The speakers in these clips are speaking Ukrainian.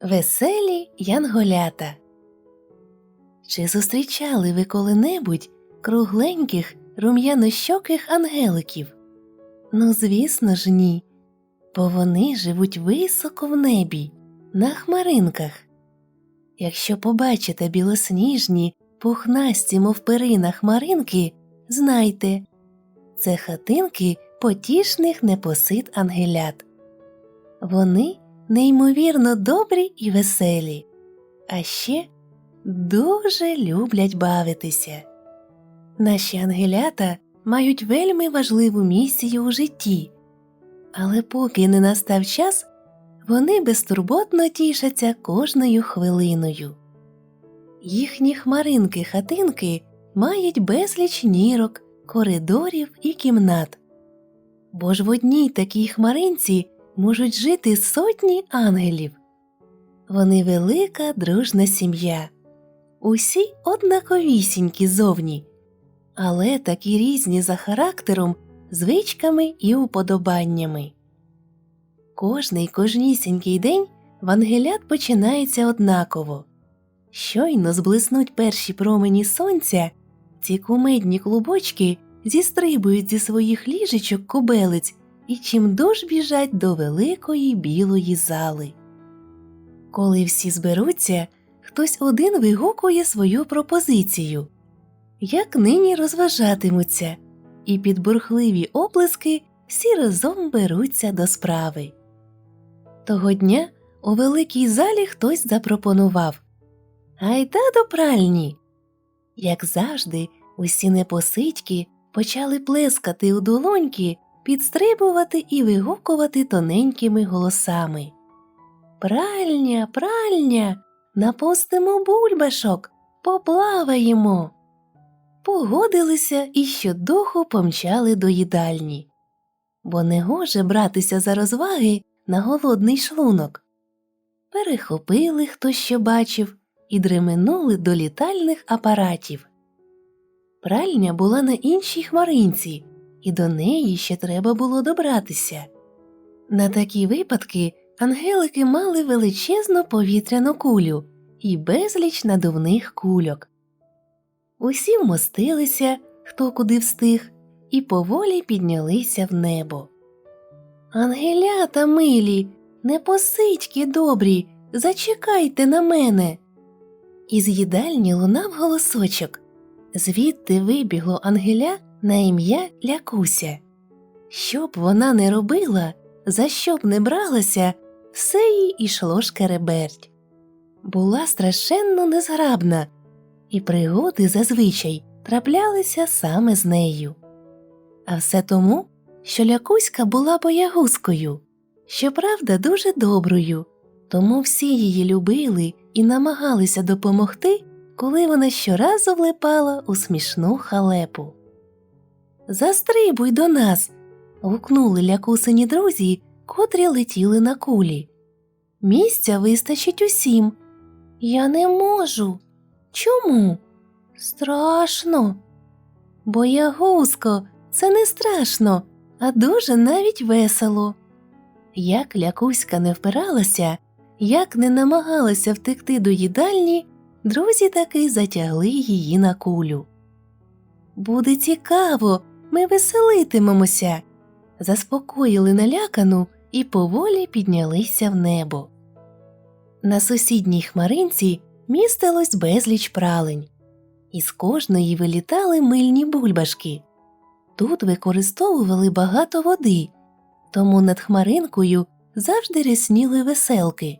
Веселі янголята. Чи зустрічали ви коли-небудь кругленьких рум'янощоких ангеликів? Ну, звісно ж, ні, бо вони живуть високо в небі, на хмаринках. Якщо побачите білосніжні, пухнасті, мов перина хмаринки, знайте це хатинки потішних непосид ангелят. Вони неймовірно добрі і веселі, а ще дуже люблять бавитися. Наші ангелята мають вельми важливу місію у житті, але поки не настав час, вони безтурботно тішаться кожною хвилиною. Їхні хмаринки хатинки мають безліч нірок, коридорів і кімнат. Бо ж в одній такій хмаринці можуть жити сотні ангелів. Вони велика дружна сім'я, усі однаковісінькі зовні, але такі різні за характером, звичками і уподобаннями. Кожний кожнісінький день в ангелят починається однаково. Щойно зблиснуть перші промені сонця, ці кумедні клубочки зістрибують зі своїх ліжечок кобелиць і чимдуж біжать до великої білої зали. Коли всі зберуться, хтось один вигукує свою пропозицію як нині розважатимуться, і під бурхливі оплески всі разом беруться до справи. Того дня у великій залі хтось запропонував Айда до пральні. Як завжди, усі непосидьки почали плескати у долоньки, підстрибувати і вигукувати тоненькими голосами. Пральня, пральня, напустимо бульбашок, поплаваємо. Погодилися і щодуху помчали до їдальні, бо не гоже братися за розваги на голодний шлунок. Перехопили хто що бачив і дременули до літальних апаратів. Пральня була на іншій хмаринці, і до неї ще треба було добратися. На такі випадки ангелики мали величезну повітряну кулю і безліч надувних кульок. Усі вмостилися, хто куди встиг, і поволі піднялися в небо. Ангелята милі, не непосидьки добрі, зачекайте на мене. Із їдальні лунав голосочок. Звідти вибігло Ангеля на ім'я Лякуся. Що б вона не робила, за що б не бралася, все їй ішло шкереберть. Була страшенно незграбна, і пригоди зазвичай траплялися саме з нею. А все тому, що Лякуська була боягузкою, щоправда, дуже доброю, тому всі її любили і намагалися допомогти, коли вона щоразу влипала у смішну халепу. Застрибуй до нас. гукнули лякусині друзі, котрі летіли на кулі. Місця вистачить усім. Я не можу. Чому? Страшно. Боягузко, це не страшно, а дуже навіть весело. Як лякуська не впиралася, як не намагалася втекти до їдальні, друзі таки затягли її на кулю. Буде цікаво, ми веселитимемося, заспокоїли налякану і поволі піднялися в небо. На сусідній хмаринці містилось безліч пралень, із кожної вилітали мильні бульбашки. Тут використовували багато води, тому над хмаринкою завжди рясніли веселки.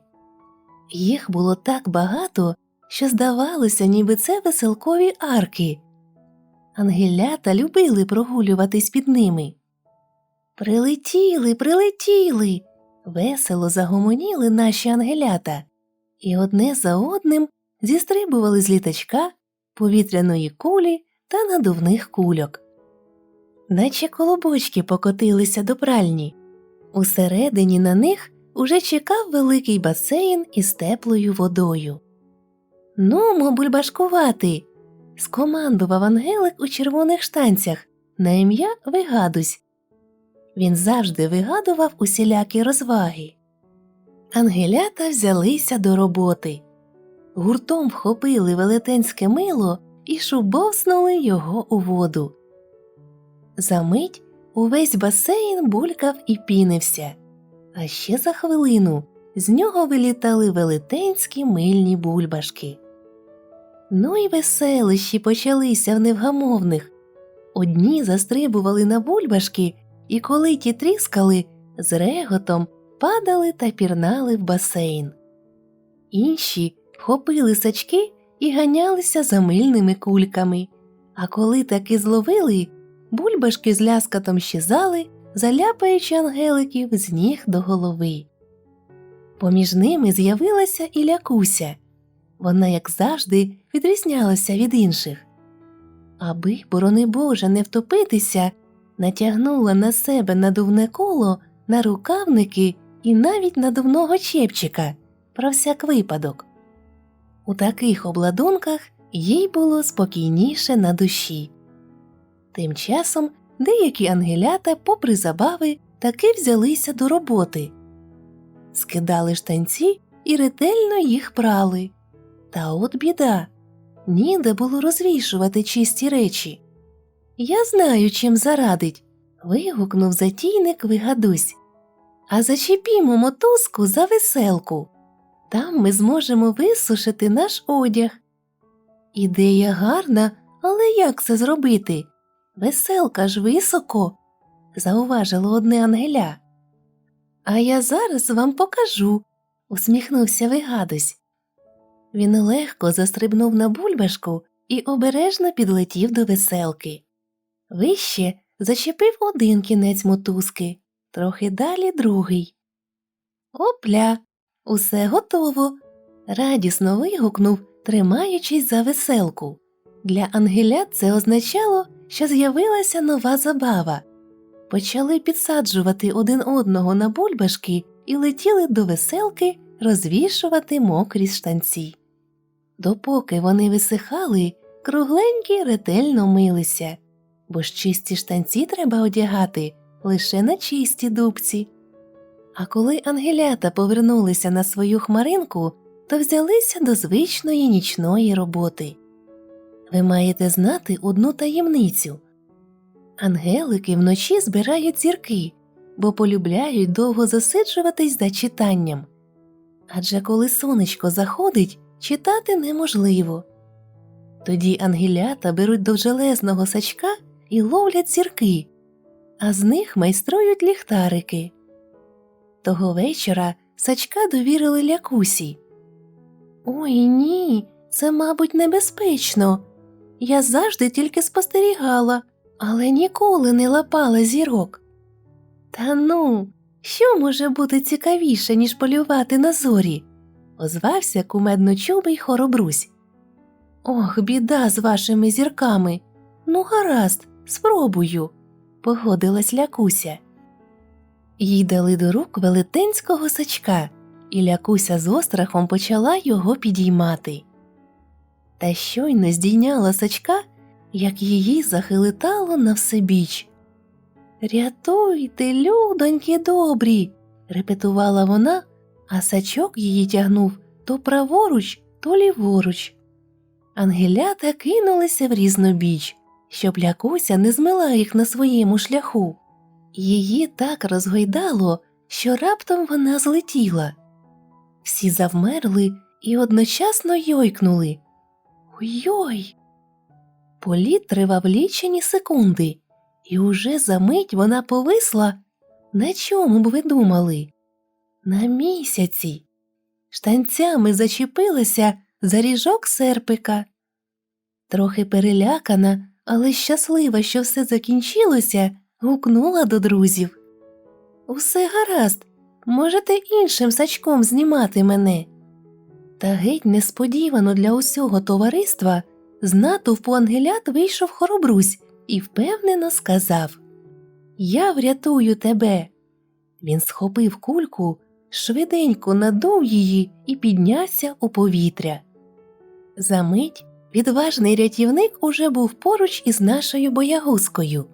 Їх було так багато, що здавалося, ніби це веселкові арки. Ангелята любили прогулюватись під ними. Прилетіли, прилетіли. Весело загомоніли наші ангелята, і одне за одним зістрибували з літачка, повітряної кулі та надувних кульок. Наче колобочки покотилися до пральні. Усередині на них уже чекав великий басейн із теплою водою. Нумо бульбашкувати. Скомандував Ангелик у червоних штанцях на ім'я Вигадусь. Він завжди вигадував усілякі розваги. ангелята взялися до роботи. Гуртом вхопили велетенське мило і шубовснули його у воду. Замить увесь басейн булькав і пінився, а ще за хвилину з нього вилітали велетенські мильні бульбашки. Ну й веселищі почалися в невгамовних. Одні застрибували на бульбашки, і коли ті тріскали, з реготом падали та пірнали в басейн. Інші хопили сачки і ганялися за мильними кульками, а коли таки зловили, бульбашки з ляскатом щезали, заляпаючи ангеликів з ніг до голови. Поміж ними з'явилася і лякуся. Вона, як завжди, відрізнялася від інших. Аби, борони Боже, не втопитися, натягнула на себе надувне коло, на рукавники і навіть надувного чепчика про всяк випадок. У таких обладунках їй було спокійніше на душі. Тим часом деякі ангелята, попри забави, таки взялися до роботи, скидали штанці і ретельно їх прали. Та от біда ніде було розвішувати чисті речі. Я знаю, чим зарадить. вигукнув затійник Вигадусь. А зачепімо мотузку за веселку. Там ми зможемо висушити наш одяг. Ідея гарна, але як це зробити? Веселка ж високо, зауважило одне ангеля. А я зараз вам покажу, усміхнувся Вигадусь. Він легко застрибнув на бульбашку і обережно підлетів до веселки. Вище зачепив один кінець мотузки, трохи далі другий. Опля, усе готово. радісно вигукнув, тримаючись за веселку. Для ангелят це означало, що з'явилася нова забава. Почали підсаджувати один одного на бульбашки і летіли до веселки розвішувати мокрі штанці. Допоки вони висихали, кругленькі ретельно милися, бо ж чисті штанці треба одягати лише на чисті дубці. А коли ангелята повернулися на свою хмаринку, то взялися до звичної нічної роботи. Ви маєте знати одну таємницю ангелики вночі збирають зірки, бо полюбляють довго засиджуватись за читанням. Адже коли сонечко заходить, читати неможливо. Тоді ангелята беруть довжелезного сачка і ловлять зірки, а з них майструють ліхтарики. Того вечора сачка довірили лякусі. Ой ні, це, мабуть, небезпечно. Я завжди тільки спостерігала, але ніколи не лапала зірок. Та ну, що може бути цікавіше, ніж полювати на зорі? Озвався кумедночубий хоробрусь. Ох, біда з вашими зірками. Ну, гаразд, спробую, погодилась лякуся. Їй дали до рук велетенського сачка, і лякуся з острахом почала його підіймати. Та щойно здійняла сачка, як її захилитало на всебіч. Рятуйте, людоньки добрі, репетувала вона, а сачок її тягнув то праворуч, то ліворуч. Ангелята кинулися в різнобіч, щоб лякуся не змила їх на своєму шляху. Її так розгойдало, що раптом вона злетіла. Всі завмерли і одночасно йойкнули. Ой-ой! Політ тривав лічені секунди, і уже за мить вона повисла. На чому б ви думали? На місяці. Штанцями зачепилася за ріжок серпика. Трохи перелякана, але щаслива, що все закінчилося, гукнула до друзів. Усе гаразд, можете іншим сачком знімати мене. Та геть несподівано для усього товариства з натовпу ангелят вийшов хоробрусь і впевнено сказав Я врятую тебе. Він схопив кульку, швиденько надув її і піднявся у повітря. Замить відважний рятівник уже був поруч із нашою боягузкою.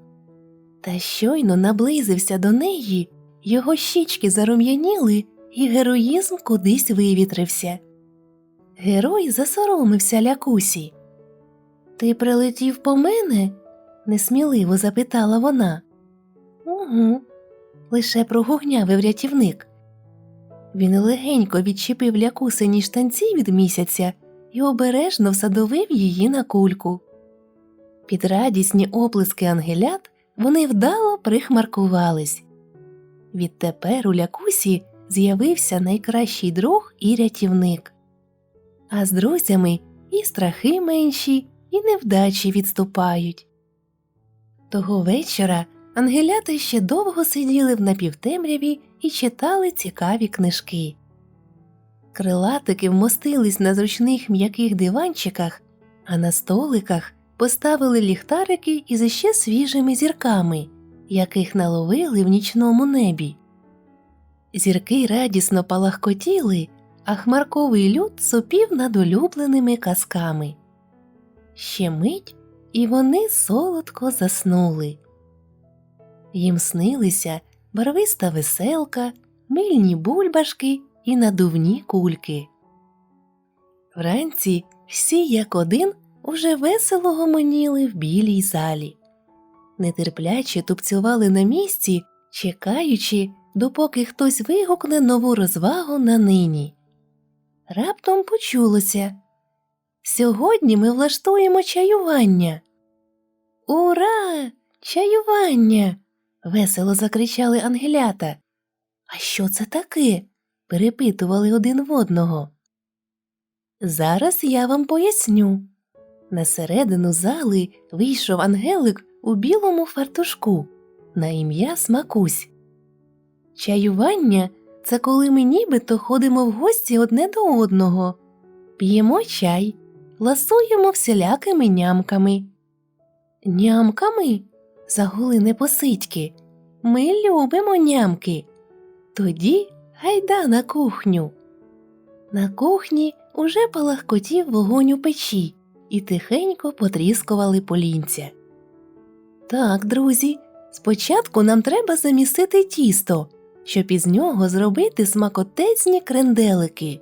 Та щойно наблизився до неї, його щічки зарум'яніли, і героїзм кудись вивітрився. Герой засоромився лякусі. Ти прилетів по мене? несміливо запитала вона. Угу, лише прогугнявив рятівник. Він легенько відчепив лякусині штанці від місяця і обережно всадовив її на кульку. Під радісні оплески ангелят вони вдало прихмаркувались. Відтепер у лякусі з'явився найкращий друг і рятівник. А з друзями і страхи менші, і невдачі відступають. Того вечора ангелята ще довго сиділи в напівтемряві і читали цікаві книжки. Крилатики вмостились на зручних м'яких диванчиках, а на столиках поставили ліхтарики із іще свіжими зірками, яких наловили в нічному небі. Зірки радісно палахкотіли, а хмарковий люд сопів над улюбленими казками. Ще мить, і вони солодко заснули. Їм снилися барвиста веселка, мильні бульбашки і надувні кульки. Вранці всі як один уже весело гомоніли в білій залі. Нетерпляче тупцювали на місці, чекаючи, допоки хтось вигукне нову розвагу на нині. Раптом почулося Сьогодні ми влаштуємо чаювання. Ура! Чаювання! Весело закричали ангелята. А що це таке? перепитували один в одного. Зараз я вам поясню. На середину зали вийшов ангелик у білому фартушку на ім'я Смакусь. Чаювання це коли ми нібито ходимо в гості одне до одного, п'ємо чай, ласуємо всілякими нямками. Нямками? Загули непосидьки. Ми любимо нямки. Тоді гайда на кухню. На кухні уже палахкотів вогонь у печі і тихенько потріскували полінця. Так, друзі, спочатку нам треба замісити тісто, щоб із нього зробити смакотецні кренделики.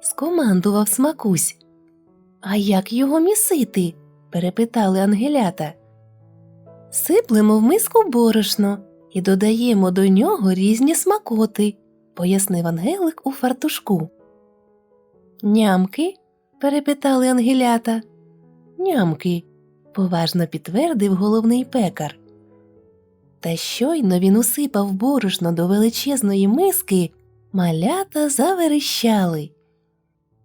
Скомандував смакусь. А як його місити? перепитали ангелята. Сиплемо в миску борошно і додаємо до нього різні смакоти, пояснив ангелик у фартушку. Нямки? перепитали ангелята. Нямки, поважно підтвердив головний пекар. Та щойно він усипав борошно до величезної миски, малята заверещали.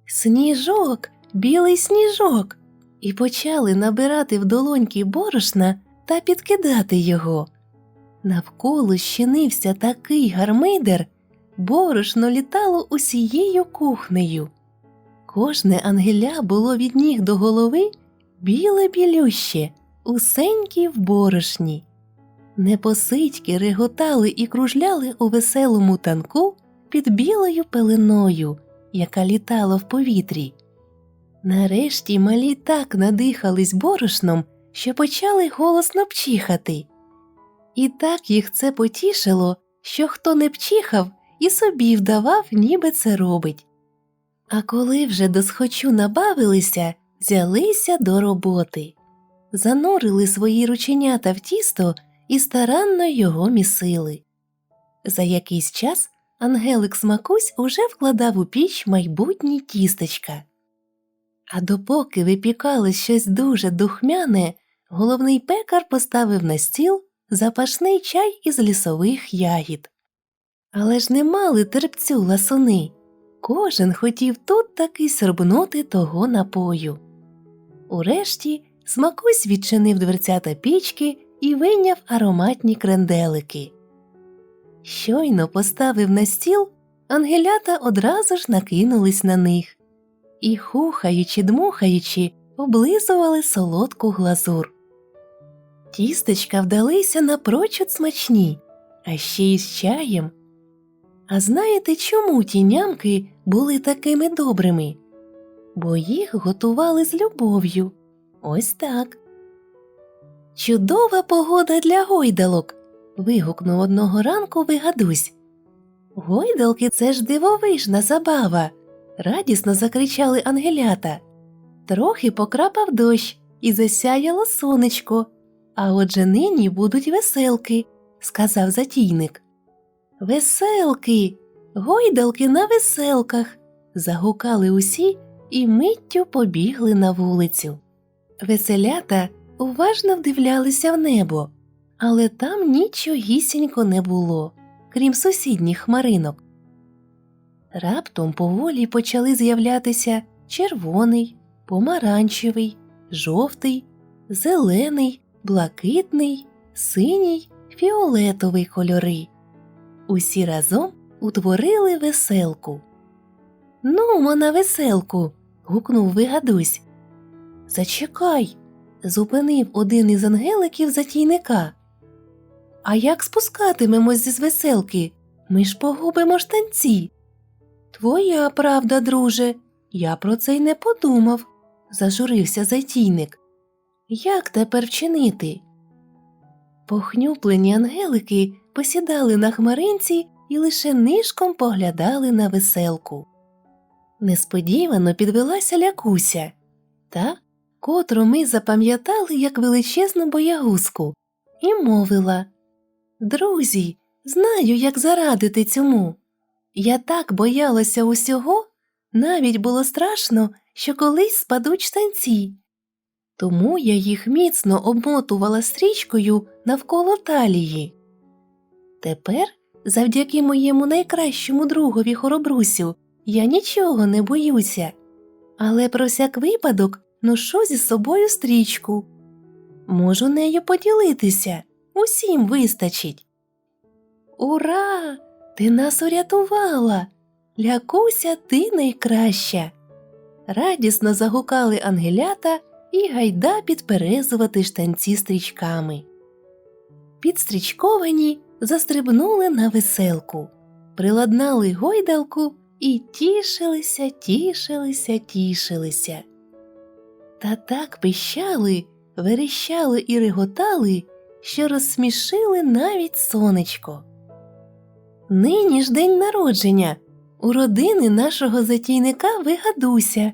Сніжок, білий сніжок, і почали набирати в долоньки борошна та підкидати його. Навколо щинився такий гармидер, борошно літало усією кухнею. Кожне ангеля було від ніг до голови біле білюще, усенькі в борошні. Непосидьки реготали і кружляли у веселому танку під білою пеленою, яка літала в повітрі. Нарешті малі так надихались борошном, що почали голосно пчихати. І так їх це потішило, що хто не пчихав і собі вдавав, ніби це робить. А коли вже до схочу набавилися, взялися до роботи, занурили свої рученята в тісто і старанно його місили. За якийсь час Ангелик Смакусь уже вкладав у піч майбутні тістечка. А допоки випікалось щось дуже духмяне, головний пекар поставив на стіл запашний чай із лісових ягід. Але ж не мали терпцю ласуни. Кожен хотів тут таки сорбнути того напою. Урешті смакусь відчинив дверцята пічки і вийняв ароматні кренделики. Щойно поставив на стіл, ангелята одразу ж накинулись на них і, хухаючи дмухаючи, облизували солодку глазур. Тістечка вдалися напрочуд смачні, а ще й з чаєм. А знаєте, чому ті нямки були такими добрими? Бо їх готували з любов'ю. Ось так. Чудова погода для гойдалок. вигукнув одного ранку вигадусь. Гойдалки це ж дивовижна забава. радісно закричали ангелята. Трохи покрапав дощ і засяяло сонечко. А отже нині будуть веселки, сказав затійник. Веселки, гойдалки на веселках. загукали усі і миттю побігли на вулицю. Веселята уважно вдивлялися в небо, але там нічогісінько не було, крім сусідніх хмаринок. Раптом поволі почали з'являтися червоний, помаранчевий, жовтий, зелений, блакитний, синій, фіолетовий кольори. Усі разом утворили веселку. Нумо на веселку. гукнув вигадусь. Зачекай. зупинив один із ангеликів затійника. А як спускатимемось зі веселки? Ми ж погубимо штанці. Твоя правда, друже, я про це й не подумав, зажурився затійник. Як тепер вчинити? Похнюплені ангелики посідали на хмаринці і лише нишком поглядали на веселку. Несподівано підвелася лякуся, та, котру ми запам'ятали як величезну боягузку, і мовила Друзі, знаю, як зарадити цьому. Я так боялася усього, навіть було страшно, що колись спадуть штанці. Тому я їх міцно обмотувала стрічкою навколо талії. Тепер, завдяки моєму найкращому другові хоробрусю, я нічого не боюся, але про всяк випадок ношу зі собою стрічку. Можу нею поділитися, усім вистачить. Ура! Ти нас урятувала. Лякуся, ти найкраща. Радісно загукали ангелята і гайда підперезувати штанці стрічками. Підстрічковані застрибнули на веселку, приладнали гойдалку і тішилися, тішилися, тішилися. Та так пищали, верещали і реготали, що розсмішили навіть сонечко. Нині ж день народження у родини нашого затійника вигадуся.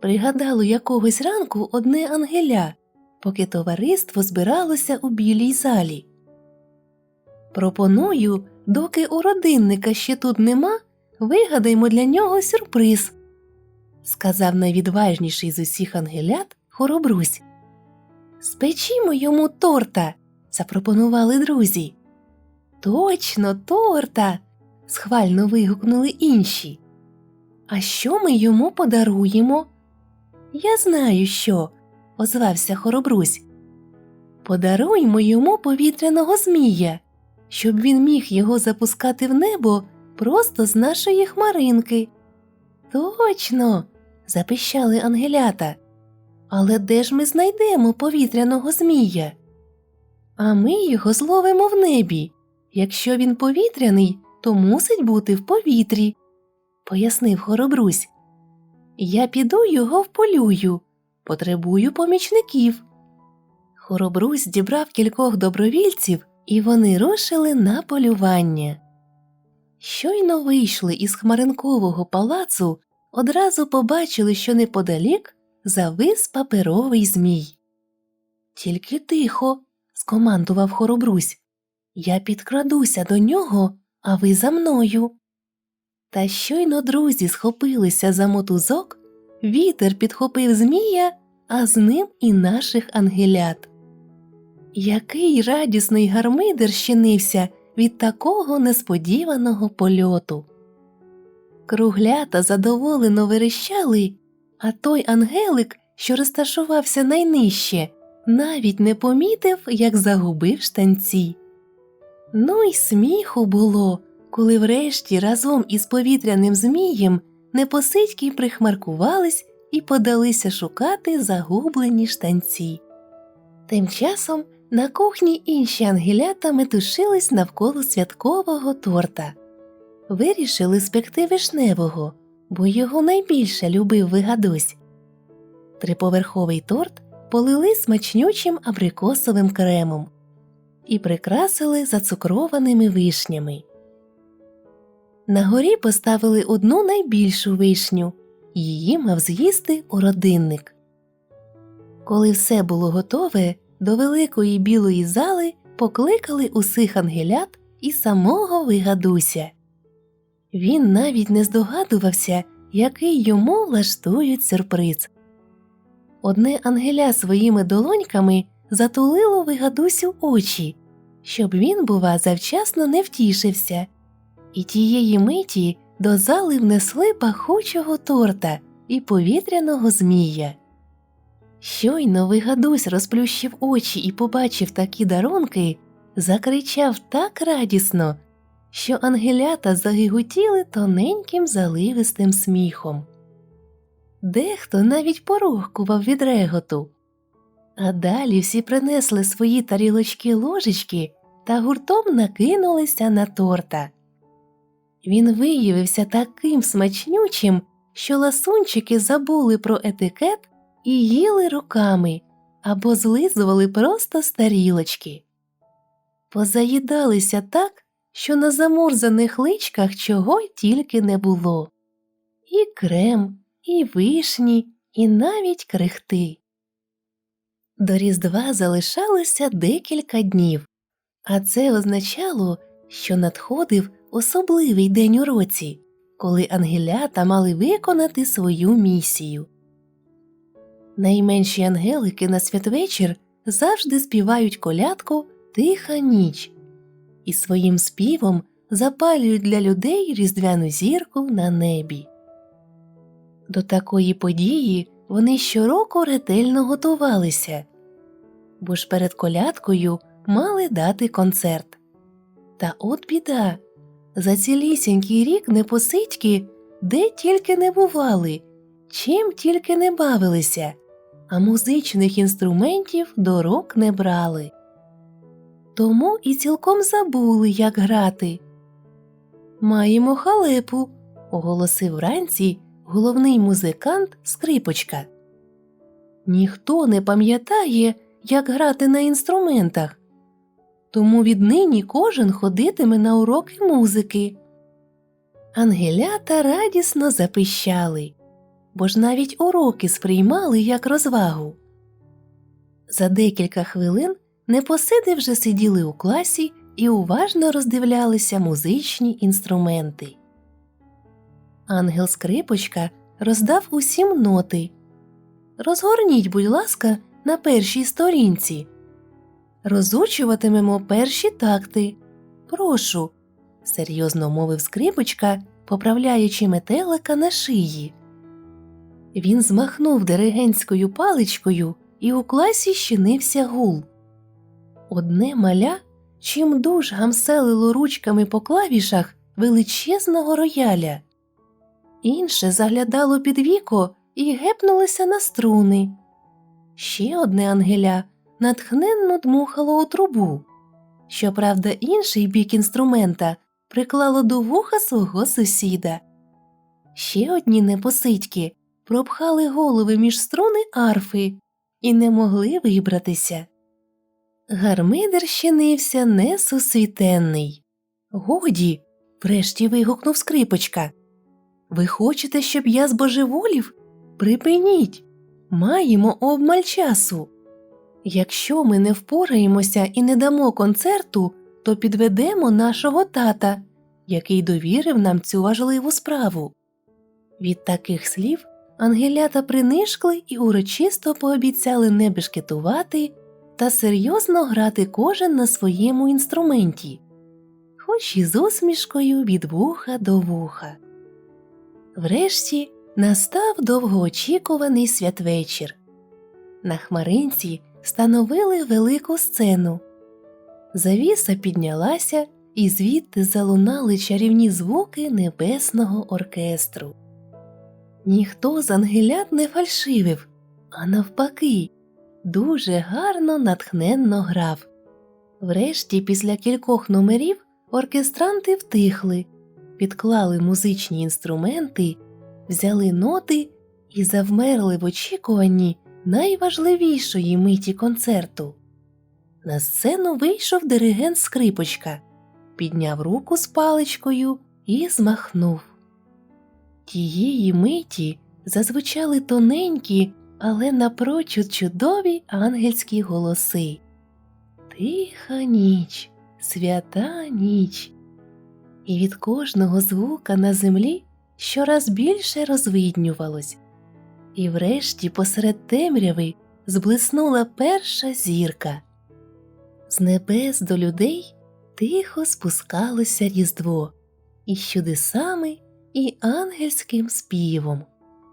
Пригадало якогось ранку одне ангеля, поки товариство збиралося у білій залі. Пропоную, доки у родинника ще тут нема, вигадаймо для нього сюрприз, сказав найвідважніший з усіх ангелят хоробрусь. Спечімо йому торта, запропонували друзі. Точно, торта. схвально вигукнули інші. А що ми йому подаруємо? Я знаю, що, озвався хоробрусь. Подаруймо йому повітряного змія, щоб він міг його запускати в небо просто з нашої хмаринки. Точно, запищали ангелята. Але де ж ми знайдемо повітряного змія? А ми його зловимо в небі. Якщо він повітряний, то мусить бути в повітрі, пояснив хоробрусь. Я піду його вполюю, потребую помічників. Хоробрусь дібрав кількох добровільців, і вони рушили на полювання. Щойно вийшли із хмаринкового палацу, одразу побачили, що неподалік завис паперовий змій. Тільки тихо, скомандував хоробрусь. Я підкрадуся до нього, а ви за мною. Та щойно друзі схопилися за мотузок, вітер підхопив Змія, а з ним і наших ангелят. Який радісний гармидер щинився від такого несподіваного польоту. Круглята задоволено верещали, а той ангелик, що розташувався найнижче, навіть не помітив, як загубив штанці. Ну й сміху було, коли врешті разом із повітряним змієм непосидьки прихмаркувались і подалися шукати загублені штанці. Тим часом на кухні інші ангелята метушились навколо святкового торта. Вирішили спекти вишневого, бо його найбільше любив вигадусь. Триповерховий торт полили смачнючим абрикосовим кремом і прикрасили зацукрованими вишнями. На горі поставили одну найбільшу вишню, її мав з'їсти уродинник. Коли все було готове, до великої білої зали покликали усіх ангелят і самого вигадуся. Він навіть не здогадувався, який йому влаштують сюрприз. Одне ангеля своїми долоньками затулило вигадусю очі, щоб він, бува, завчасно не втішився, і тієї миті до зали внесли пахучого торта і повітряного змія. Щойно вигадусь розплющив очі і побачив такі дарунки, закричав так радісно, що ангелята загиготіли тоненьким заливистим сміхом. Дехто навіть порохкував від реготу. А далі всі принесли свої тарілочки ложечки та гуртом накинулися на торта. Він виявився таким смачнючим, що ласунчики забули про етикет і їли руками або злизували просто з тарілочки. Позаїдалися так, що на замурзаних личках чого тільки не було і крем, і вишні, і навіть крихти. До Різдва залишалося декілька днів, а це означало, що надходив особливий день у році, коли ангелята мали виконати свою місію. Найменші ангелики на святвечір завжди співають колядку Тиха ніч і своїм співом запалюють для людей різдвяну зірку на небі. До такої події вони щороку ретельно готувалися, бо ж перед колядкою мали дати концерт. Та от біда за цілісінький рік непосидьки де тільки не бували, чим тільки не бавилися, а музичних інструментів до рук не брали. Тому і цілком забули, як грати. Маємо халепу, оголосив вранці головний музикант скрипочка. Ніхто не пам'ятає, як грати на інструментах, тому віднині кожен ходитиме на уроки музики. Ангелята радісно запищали, бо ж навіть уроки сприймали як розвагу. За декілька хвилин непосиди вже сиділи у класі і уважно роздивлялися музичні інструменти. Ангел скрипочка роздав усім ноти. Розгорніть, будь ласка, на першій сторінці. Розучуватимемо перші такти. Прошу, серйозно мовив скрипочка, поправляючи метелика на шиї. Він змахнув диригентською паличкою, і у класі щинився гул. Одне маля чим дуж гамселило ручками по клавішах величезного рояля, інше заглядало під віко і гепнулося на струни. Ще одне ангеля натхненно дмухало у трубу. Щоправда, інший бік інструмента приклало до вуха свого сусіда. Ще одні непосидьки пропхали голови між струни арфи і не могли вибратися. Гармидер щинився несусвітенний. Годі, врешті вигукнув скрипочка. Ви хочете, щоб я збожеволів? Припиніть. Маємо обмаль часу. Якщо ми не впораємося і не дамо концерту, то підведемо нашого тата, який довірив нам цю важливу справу. Від таких слів ангелята принишкли і урочисто пообіцяли не бешкетувати та серйозно грати кожен на своєму інструменті, хоч і з усмішкою від вуха до вуха. Врешті настав довгоочікуваний святвечір. На хмаринці становили велику сцену. Завіса піднялася, і звідти залунали чарівні звуки небесного оркестру. Ніхто з ангелят не фальшивив, а навпаки, дуже гарно натхненно грав. Врешті, після кількох номерів, оркестранти втихли, підклали музичні інструменти, взяли ноти і завмерли в очікуванні найважливішої миті концерту. На сцену вийшов диригент скрипочка, підняв руку з паличкою і змахнув. Тієї миті зазвучали тоненькі, але напрочуд чудові ангельські голоси. Тиха ніч, свята ніч. І від кожного звука на землі щораз більше розвиднювалось. І врешті посеред темряви зблиснула перша зірка. З небес до людей тихо спускалося різдво, і з чудесами, і ангельським співом.